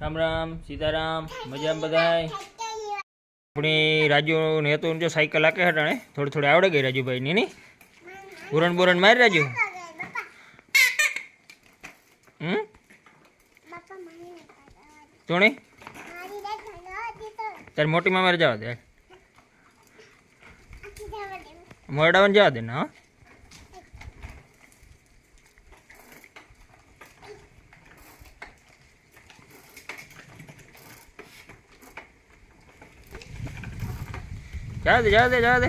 રામ રામ, સીતારામ મજા બધાય? આપણી રાજુ ને તો જો સાયકલ હાકે હટાણે થોડી થોડી આવડે ગઈ રાજુભાઈ, ની બુરણ બુરણ મારી રાજુ? હમ? ચોણી તારે મોટી મામારે જવા દે મોરડાવન જવા દે ને, હા? જવા દે જવા દે જવા દે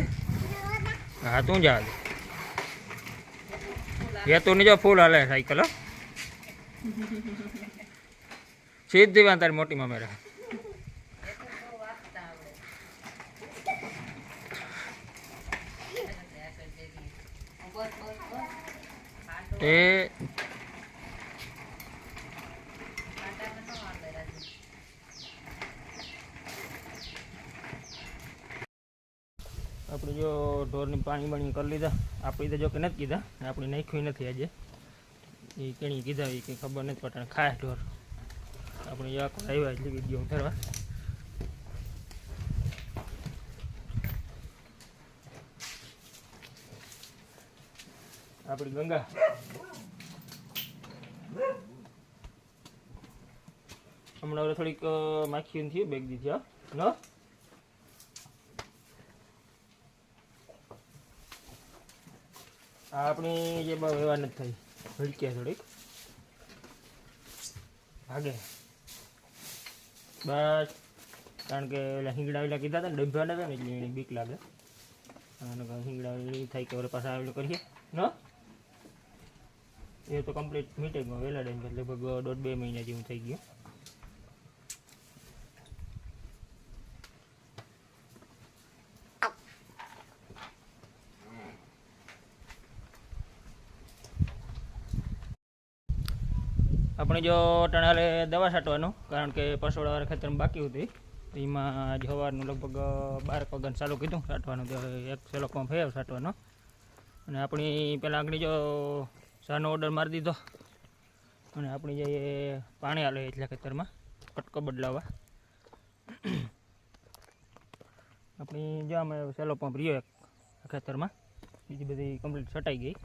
હા, તું જવા દે એ તું જો ફૂલ હાલે સાયકલ સીધી વાં તારી મોટી મામેરા એ આપણે જો ઢોરની પાણી બાણી કરી લીધા. આપણી તો જો કે નથી કીધા આપણે નાખ્યું નથી આજે. એ કેણી કીધા એ કંઈ ખબર નથી પડતા ખાય ઢોર. આપણે આખો આવ્યા એટલે વીડિયો ઉતારવા. આપણી ગંગા. હમણાં થોડીક માખી થયું બેગ દીધી હા. ન આપણી જે બહુ એવા નથી થઈ. ભડકે થોડીક. ભાગે. બસ. કારણ કે ઓલા હિંગડા વેલા કીધા હતા ને ડબ્બાના હતા ને એટલે એની બીક લાગે. અને હિંગડા એવી થાય કે વળી પાછા આવેલું કરીએ. ન? એ તો કમ્પ્લીટ મીટિંગમાં વહેલા ટાઈમ લગભગ દોઢ બે મહિના જેવું થઈ ગયું. આપણે જો ટણાલે દવા છાંટવાનું, કારણ કે પસોડાવાળા ખેતરમાં બાકી હતી. એમાં જ સવારનું લગભગ બાર વાગ્યાનું ચાલુ કીધું, છાંટવાનું તો એક સેલો પંપ ફેર છાંટવાનો. અને આપણી પહેલાં આગળ જો ચાનો ઓર્ડર મારી દીધો. અને આપણી જે પાણી હાલે એટલા ખેતરમાં, કટકો બદલાવવા. આપણી જો અમે સેલો પંપ રહ્યો એક ખેતરમાં, બીજી બધી કમ્પ્લીટ છટાઈ ગઈ.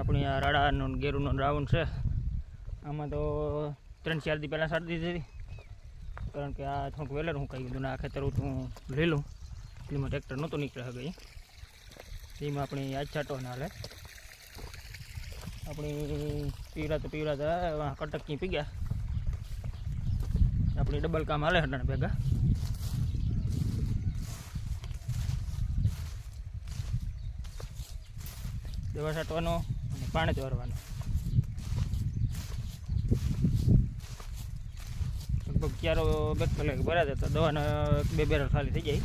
આપણી આ રાડાનો ગેરુનો રાઉન્ડ છે. આમાં તો ત્રણ ચાર દી પહેલાં સાડી દીધી હતી. કારણ કે આ થોડુંક વેલર હું કહી દીધું ને, આ ખેતર હું લઈ લઉં એમાં ટ્રેક્ટર નહોતું નીકળે ગઈ એમાં આપણી આજ ના હાલે. આપણી પીવરા તો પીવરા તો કટકી પી ગયા આપણી ડબલ કામ હાલે હટાણે ભેગા. દવા છાંટવાનો પાણી દોરવાનું. લગભગ ક્યારો બે કલાક ભરા તો દવાના બે બેરલ ખાલી થઈ જાય.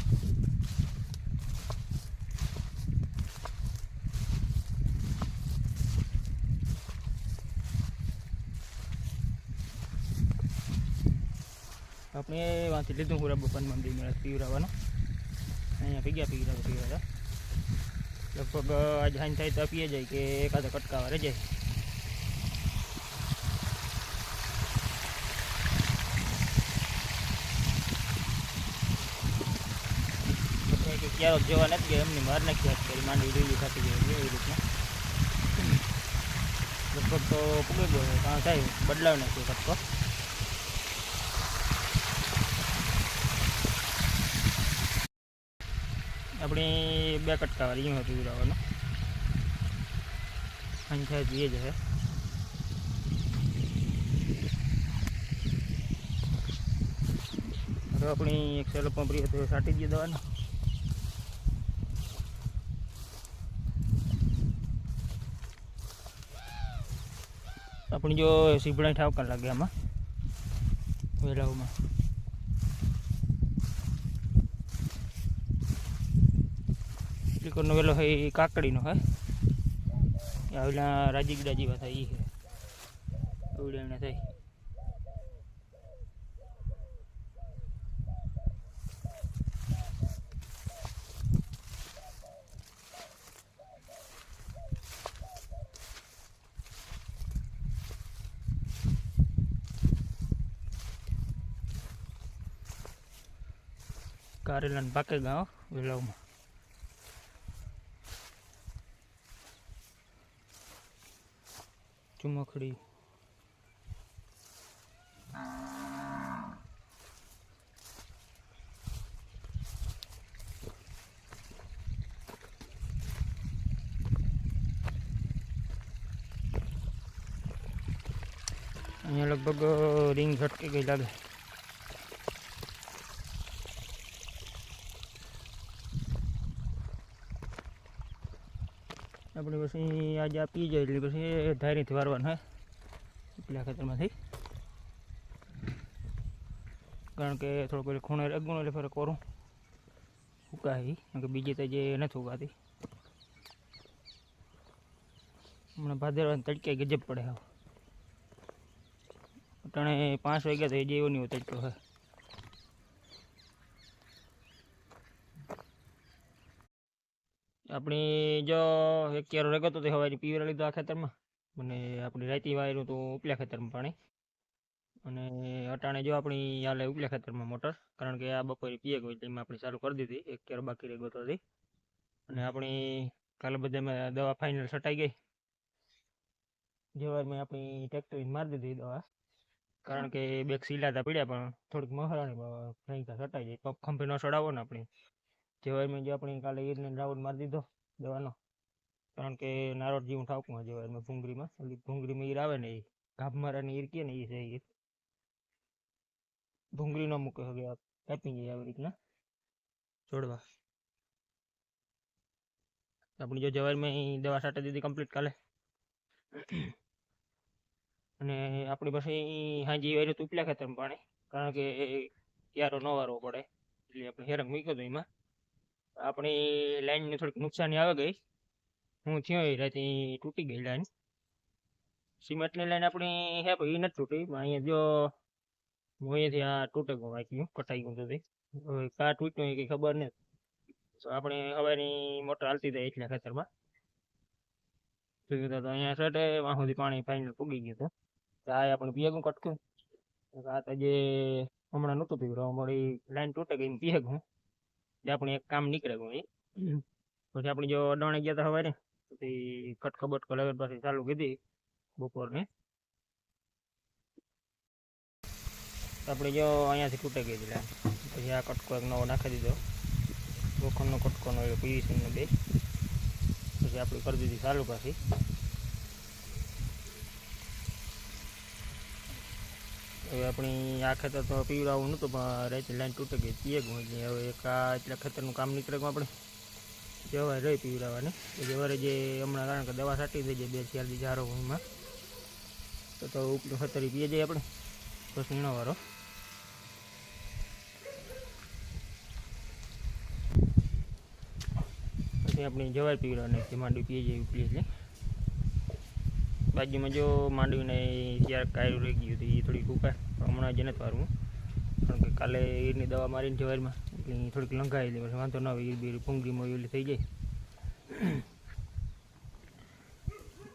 આપણે વાંચી લીધું પૂરા બપન મંદિર મેળા પીવરાવાનો અહીંયા પીગ્યા પીગરા પીવરા પીવરા લગભગ આજ હાઈન થાય તો આપીએ જાય કે એકાદા કટકાવા રહે જાય આપણે કે ક્યારો જેવા નથી ગયા, એમની માર નાખી વાત કરી માંડવી લીલી થતી ગઈ એવી રીતના. લગભગ તો પૂગી ગયો કાં થાય બદલાવ નાખ્યો કટકો. આપણી બે કટકા વાળી, એમાં પીવડાવવાનો થાય જોઈએ જ હે. હવે આપણી એક સેલો પંપરી હતો તો સાટી દઈએ દવાને. આપણી જો સીભડા ઠાવકા લાગે આમાં વેલાઓમાં એકરનો વેલો છે એ કાકડીનો હે આવેલા રાજી ગીડા જેવા થાય એ છે અવડેમના થાય કારેલાન પાકે ગાંવ વેલાવમાં ચુમખડી અહીંયા લગભગ રિંગ ઝટકી ગઈ લાગે. આપણે પછી આજે આ પી જાય એટલે પછી ધારીથી વારવાનું, હે? પેલા ખેતરમાંથી. કારણ કે થોડો પેલી ખૂણે અગુણો એટલે ફરક કરું ઉકાવી કારણ કે બીજી તો જે નથી ઉગાતી. હમણાં ભાદરવાની તડકે ગજબ પડે હવે અટાણે પાંચ વાગ્યા તો એ જેવો નહીં તડકો હે આપણી જો એક કેરો રેગો તો હવારી પીવરા લીધો આ ખેતરમાં. અને આપણી રાયતી વાયરું તો ઉપલા ખેતરમાં પાણી. અને અટાણે જો આપણી હાલે ઉપલા ખેતરમાં મોટર, કારણ કે આ બપોરે પીએ ગઈ એટલે આપણી ચાલુ કરી દીધી. એક કેરો બાકી રહી ગયો હતી અને આપણી કાલે બધામાં દવા ફાઇનલ છટાઈ ગઈ. જેવારમાં આપણી ટેક્ટરી મારી દીધી દવા. કારણ કે બેગ સીલાતા પડ્યા પણ થોડીક મહારાણી ભયંકર છટાઈ જાય પપ ખંભે ન ચડાવો ને આપણે. જેવારમાં જે આપણે કાલે ઈરને રાઉન્ડ મારી દીધો દવાનો. કારણ કે નારોડ જેવું ઠાવકું હોય જેવારમાં ભૂંગળીમાં. ભૂંગળી ભૂંગળીમાં ઈર આવે ને એ ગાભ મારાની ઈર કહે ને એ છે ઈર ભૂંગળી ન મૂકે હવે કાપી જાય આવી રીતના. જોડવા. આપણે જો જવારમાં ઈ દવા છાંટી દીધી કમ્પ્લીટ કાલે. અને આપણી પાસે હાજી તો ઉપલા ખેતરમાં પાણી કારણ કે ક્યારો ન વારવો પડે. એટલે આપણે હેરંગ મૂક્યો હતો એમાં. આપણી લાઈનને થોડીક નુકસાની આવે ગઈ. હું થયો એ રાતે તૂટી ગઈ લાઈન સિમેન્ટની લાઈન આપણી હે પણ નથી તૂટી. પણ અહીંયા જો હું અહીંયાથી આ તૂટે ગયું વાંચ્યું, કટાઈ ગયું હતું કા તૂટ્યું કંઈ ખબર નથી. તો આપણે હવાની મોટર હાલતી જાય એટલા ખેતરમાં. તો અહીંયા સેટે વાં સુધી પાણી ફાઇનલ પૂગી ગયું હતું. તો આ આપણે પીએગું કટકું આ તો જે હમણાં નહોતું પીવડાવ મળી લાઈન તૂટે ગઈ જે આપણે એક કામ નીકળે ગયું પછી આપણે જો અડાણે ગયા હતા સવારે પછી કટકો બટકો પાસે પાછી ચાલુ કીધી બપોરને. આપણે જો અહીંયાથી તૂટે ગઈ હતી પછી આ કટકો એક નવો નાખી દીધો. લોખંડનો કટકોનો એ પીવીસીનો બે. પછી આપણે કરી દીધી ચાલુ પાછી. હવે આપણી આ ખેતર તો પીવડાવવું નહોતું, પણ રહેતી લાઈન તૂટી ગઈ પીએ ગયું એટલે હવે એક આ એટલા ખેતરનું કામ નીકળે ગયું આપણે. જવાય રહી પીવડાવવાની. જવારે જે હમણાં કારણ કે દવા છાંટી થઈ જાય બે ચાર દી જારો એમાં. તો તો ઉપલું ખેતરી પીએ જાય આપણે. બસ વીણોવાળો પછી આપણે જવાય પીવડાવવાની માંડવી પીએ જઈએ ઉપલી એટલે બાજુમાં જો માંડવીને ત્યારે કાયરું રહી ગયું હતું, એ થોડીક પણ હમણાં જ નથી વારવું. કારણ કે કાલે ઈરની દવા મારીને જવારમાં એટલે ઈ થોડીક લંઘાયેલી પછી વાંધો ન આવે ઈર બીર ફૂંગીમાં ઓલી થઈ જાય.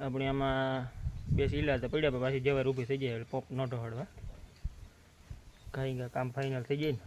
આપણે આમાં બે સીલા હતા પડ્યા પછી જવાર ઊભી થઈ જાય પોપ નોટો હળવા કાંઈ કામ ફાઇનલ થઈ જાય ને.